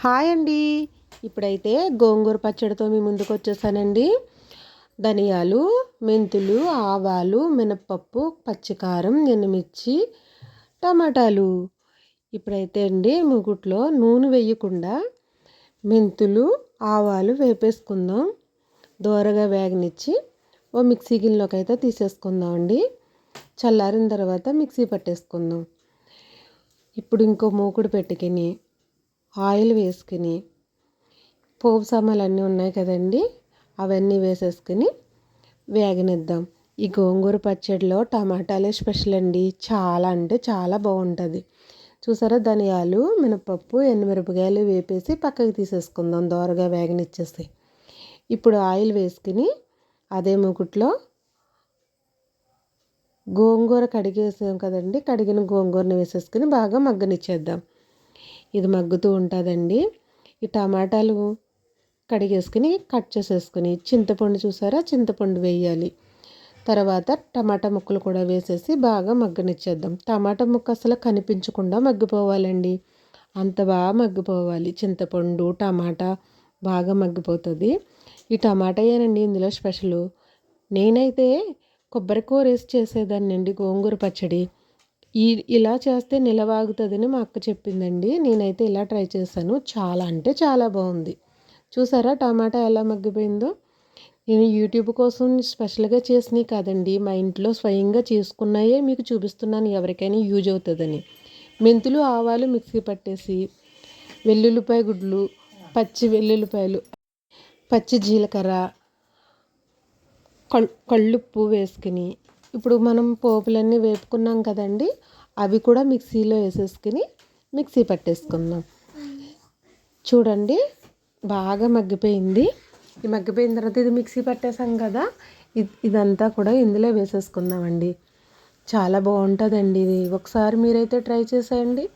Hi అండి. ఇప్పుడైతే గోంగూర పచ్చడితో మీ ముందుకు వచ్చేసానండి. ధనియాలు మెంతులు ఆవాలు మినప్పప్పు పచ్చికారం ఎండుమిర్చి టమాటాలు. ఇప్పుడైతే అండి ముగుట్లో నూనె వేయకుండా మెంతులు ఆవాలు వేపేసుకుందాం. దోరగా వేగనిచ్చి ఓ మిక్సీ గిన్నెలోకి అయితే తీసేసుకుందాం అండి చల్లారిన తర్వాత మిక్సీ పట్టేసుకుందాం. ఇప్పుడు ఇంకో మూకుడు పెట్టుకుని ఆయిల్ వేసుకుని పోపు సామాన్లు అన్నీ ఉన్నాయి కదండి అవన్నీ వేసేసుకుని వేగనిద్దాం. ఈ గోంగూర పచ్చడిలో టమాటాలే స్పెషల్ అండి. చాలా అంటే చాలా బాగుంటుంది. చూసారా ధనియాలు మినపప్పు ఎండుమిరపకాయలు వేపేసి పక్కకి తీసేసుకుందాం దోరగా వేగనిచ్చేసి. ఇప్పుడు ఆయిల్ వేసుకుని అదే ముకుట్లో గోంగూర కడిగేసాం కదండి కడిగిన గోంగూరని వేసేసుకుని బాగా మగ్గనిచ్చేద్దాం. ఇది మగ్గుతూ ఉంటుందండి. ఈ టమాటాలు కడిగేసుకుని కట్ చేసేసుకుని చింతపండు చూసారా? చింతపండు వేయాలి. తర్వాత టమాటా ముక్కలు కూడా వేసేసి బాగా మగ్గనిచ్చేద్దాం. టమాటా ముక్క అసలు కనిపించకుండా మగ్గిపోవాలండి. అంత బాగా మగ్గిపోవాలి. చింతపండు టమాటా బాగా మగ్గిపోతుంది. ఈ టమాటా ఏనండి ఇందులో స్పెషల్. నేనైతే కొబ్బరి కూర వేసి చేసేదాన్ని అండి గోంగూర పచ్చడి. ఈ ఇలా చేస్తే నిలవాగుతుందని మా అక్క చెప్పిందండి. నేనైతే ఇలా ట్రై చేశాను. చాలా అంటే చాలా బాగుంది. చూసారా టమాటా ఎలా మగ్గిపోయిందో? నేను యూట్యూబ్ కోసం స్పెషల్గా చేసినవి కాదండి. మా ఇంట్లో స్వయంగా చేసుకున్నాయే మీకు చూపిస్తున్నాను. ఎవరికైనా యూజ్ అవుతుందని. మెంతులు ఆవాలు మిక్సీ పట్టేసి వెల్లుల్లిపాయ గుడ్లు పచ్చి వెల్లుల్లిపాయలు పచ్చి జీలకర్ర కళ్ళుప్పు వేసుకుని ఇప్పుడు మనం పోపులన్నీ వేపుకున్నాం కదండి అవి కూడా మిక్సీలో వేసేసుకుని మిక్సీ పట్టేసుకుందాం. చూడండి బాగా మగ్గిపోయింది. ఈ మగ్గిపోయిన తర్వాత ఇది మిక్సీ పట్టేసాం కదా ఇదంతా కూడా ఇందులో వేసేసుకుందామండి. చాలా బాగుంటుందండి ఇది. ఒకసారి మీరైతే ట్రై చేసేయండి.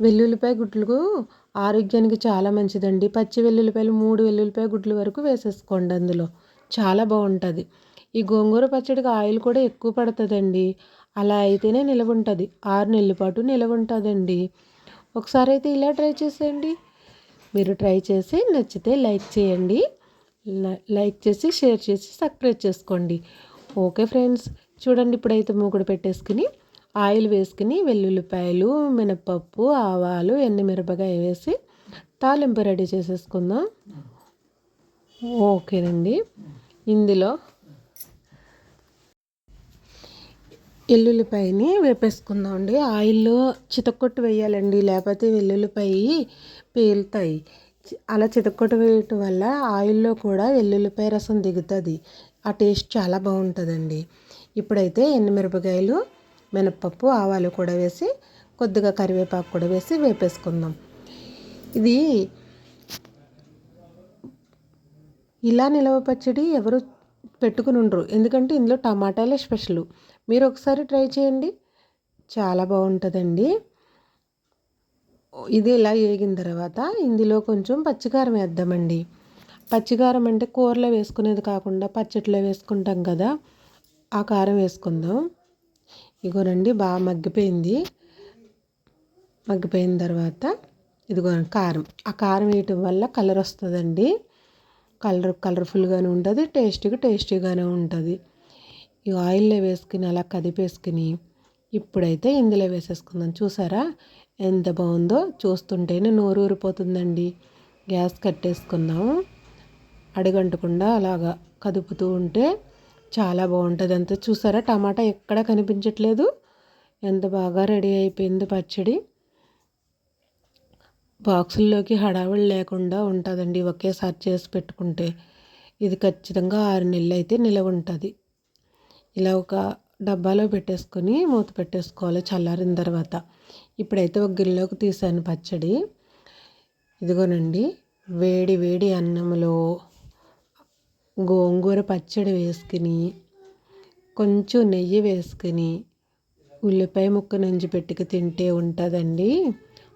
వెల్లుల్లిపాయ గుడ్లకు ఆరోగ్యానికి చాలా మంచిదండి. పచ్చి వెల్లుల్లిపాయలు మూడు వెల్లుల్లిపాయ గుడ్లు వరకు వేసేసుకోండి అందులో. చాలా బాగుంటుంది. ఈ గోంగూర పచ్చడికి ఆయిల్ కూడా ఎక్కువ పడుతుందండి. అలా అయితేనే నిలవ ఉంటుంది ఆరు నెలల పాటు నిలవ ఉంటుందండి ఒకసారి అయితే ఇలా ట్రై చేసేయండి. మీరు ట్రై చేసి నచ్చితే లైక్ చేయండి. లైక్ చేసి షేర్ చేసి సబ్స్క్రైబ్ చేసుకోండి. Okay friends. చూడండి ఇప్పుడైతే మూకుడు పెట్టేసుకుని ఆయిల్ వేసుకుని వెల్లుల్లిపాయలు మినపప్పు ఆవాలు మిరపకాయ వేసి తాలింపు రెడీ చేసేసుకుందాం. ఓకేనండి. ఇందులో వెల్లుల్లిపాయని వేపేసుకుందామండి. ఆయిల్లో చితక్కొట్టు వేయాలండి. లేకపోతే వెల్లుల్లిపాయ పేలుతాయి. అలా చితక్కొట్టు వేయటం వల్ల ఆయిల్లో కూడా వెల్లుల్లిపాయ రసం దిగుతుంది. ఆ టేస్ట్ చాలా బాగుంటుందండి. ఇప్పుడైతే ఎండుమిరపకాయలు మినప్పప్పు ఆవాలు కూడా వేసి కొద్దిగా కరివేపాకు కూడా వేసి వేపేసుకుందాం. ఇది ఇలా నిలవ పచ్చడి ఎవరు పెట్టుకుని ఉండరు. ఎందుకంటే ఇందులో టమాటాలే స్పెషల్. మీరు ఒకసారి ట్రై చేయండి. చాలా బాగుంటుందండి. ఇది ఇలా వేగిన తర్వాత ఇందులో కొంచెం పచ్చికారం వేద్దామండి. పచ్చికారం అంటే కూరలో వేసుకునేది కాకుండా పచ్చట్లో వేసుకుంటాం కదా ఆ కారం వేసుకుందాం. ఇగోనండి బాగా మగ్గిపోయింది. మగ్గిపోయిన తర్వాత ఇదిగో కారం. ఆ కారం వేయటం వల్ల కలర్ వస్తుందండి. కలర్ కలర్ఫుల్గానే ఉంటుంది టేస్టీగా టేస్టీగానే ఉంటుంది. ఈ ఆయిల్లో వేసుకుని అలా కదిపేసుకుని ఇప్పుడైతే ఇందులో వేసేసుకుందాం. చూసారా? ఎంత బాగుందో చూస్తుంటేనే నోరు ఊరిపోతుందండి. గ్యాస్ కట్టేసుకుందాం అడుగంటకుండా అలాగా కదుపుతూ ఉంటే చాలా బాగుంటుంది. అంతా చూసారా? టమాటా ఎక్కడ కనిపించట్లేదు. ఎంత బాగా రెడీ అయిపోయింది పచ్చడి. బాక్సుల్లోకి హడావిడి లేకుండా ఉంటుందండి ఒకేసారి చేసి పెట్టుకుంటే. ఇది ఖచ్చితంగా ఆరు నెలలు అయితే నిలవ ఉంటుంది ఇలా ఒక డబ్బాలో పెట్టేసుకొని మూత పెట్టేసుకోవాలి చల్లారిన తర్వాత. ఇప్పుడైతే ఒక గిన్నెలోకి తీసాను పచ్చడి. ఇదిగోనండి వేడి వేడి అన్నంలో గోంగూర పచ్చడి వేసుకుని కొంచెం నెయ్యి వేసుకుని ఉల్లిపాయ ముక్క నంజి పెట్టుకు తింటే ఉంటుందండి.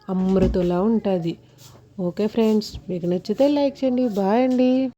అమృతులా ఉంటుంది. ఓకే ఫ్రెండ్స్ మీకు నచ్చితే లైక్ చేయండి బాయ్ అండి.